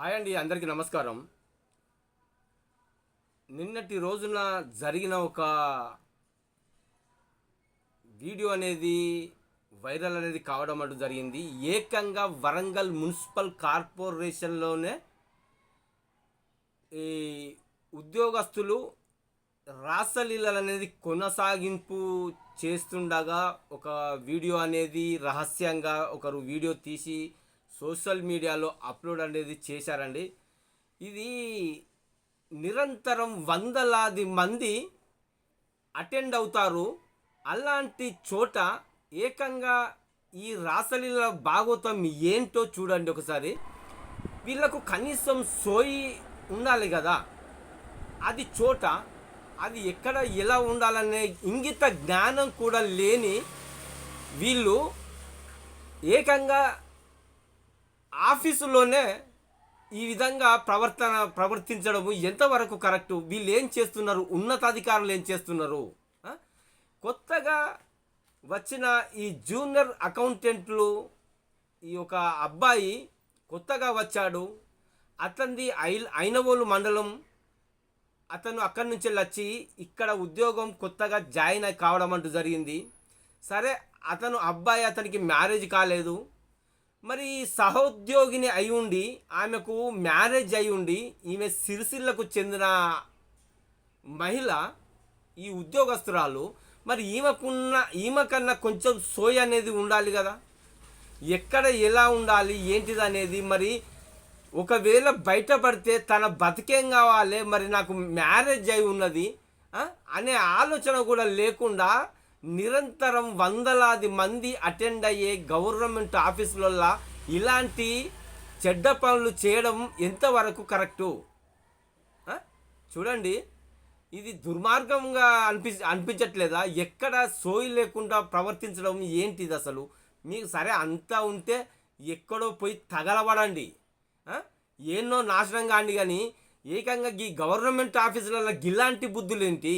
Hi అండి అందరికీ నమస్కారం. నిన్నటి రోజున జరిగిన ఒక వీడియో అనేది వైరల్ అనేది కావడం అంటూ జరిగింది. ఏకంగా వరంగల్ మున్సిపల్ కార్పొరేషన్లోనే ఈ ఉద్యోగస్తులు రాసలీలలు అనేది కొనసాగింపు చేస్తుండగా ఒక వీడియో అనేది రహస్యంగా ఒకరు వీడియో తీసి సోషల్ మీడియాలో అప్లోడ్ అనేది చేశారండి. ఇది నిరంతరం వందలాది మంది అటెండ్ అవుతారు. అలాంటి చోట ఏకంగా ఈ రాసలీల భాగవతం ఏంటో చూడండి ఒకసారి. వీళ్ళకు కనీసం సోయి ఉండాలి కదా. అది చోట అది ఎక్కడ ఎలా ఉండాలనే ఇంగిత జ్ఞానం కూడా లేని వీళ్ళు ఏకంగా ఆఫీసులోనే ఈ విధంగా ప్రవర్తన ప్రవర్తించడం ఎంతవరకు కరెక్టు? వీళ్ళు ఏం చేస్తున్నారు? ఉన్నతాధికారులు ఏం చేస్తున్నారు? కొత్తగా వచ్చిన ఈ జూనియర్ అకౌంటెంట్లు ఈ ఒక అబ్బాయి కొత్తగా వచ్చాడు. అతనిది ఐ ఐనవోలు మండలం. అతను అక్కడి నుంచి వచ్చి ఇక్కడ ఉద్యోగం కొత్తగా జాయిన్ అయి కావడం అంటూ జరిగింది. సరే అతను అబ్బాయి అతనికి మ్యారేజ్ కాలేదు. మరి సహోద్యోగిని అయి ఉండి ఆమెకు మ్యారేజ్ అయి ఉండి ఈమె సిరిసిల్లకు చెందిన మహిళ ఈ ఉద్యోగస్తురాలు మరి ఈమెకున్న ఈమె కన్నా కొంచెం సోయ అనేది ఉండాలి కదా? ఎక్కడ ఎలా ఉండాలి? ఏంటిది అనేది మరి ఒకవేళ బయటపడితే తన బతికేం కావాలి? మరి నాకు మ్యారేజ్ అయి ఉన్నది అనే ఆలోచన కూడా లేకుండా నిరంతరం వందలాది మంది అటెండ్ అయ్యే గవర్నమెంట్ ఆఫీసులల్లా ఇలాంటి చెడ్డ పనులు చేయడం ఎంతవరకు కరెక్టు? చూడండి. ఇది దుర్మార్గంగా అనిపి అనిపించట్లేదా? ఎక్కడ సోయి లేకుండా ప్రవర్తించడం ఏంటిది అసలు? మీకు సరే అంతా ఉంటే ఎక్కడో పోయి తగలబడండి. ఎన్నో నాశనం కాండి కానీ ఏకంగా ఈ గవర్నమెంట్ ఆఫీసులలో గిలాంటి బుద్ధులేంటి?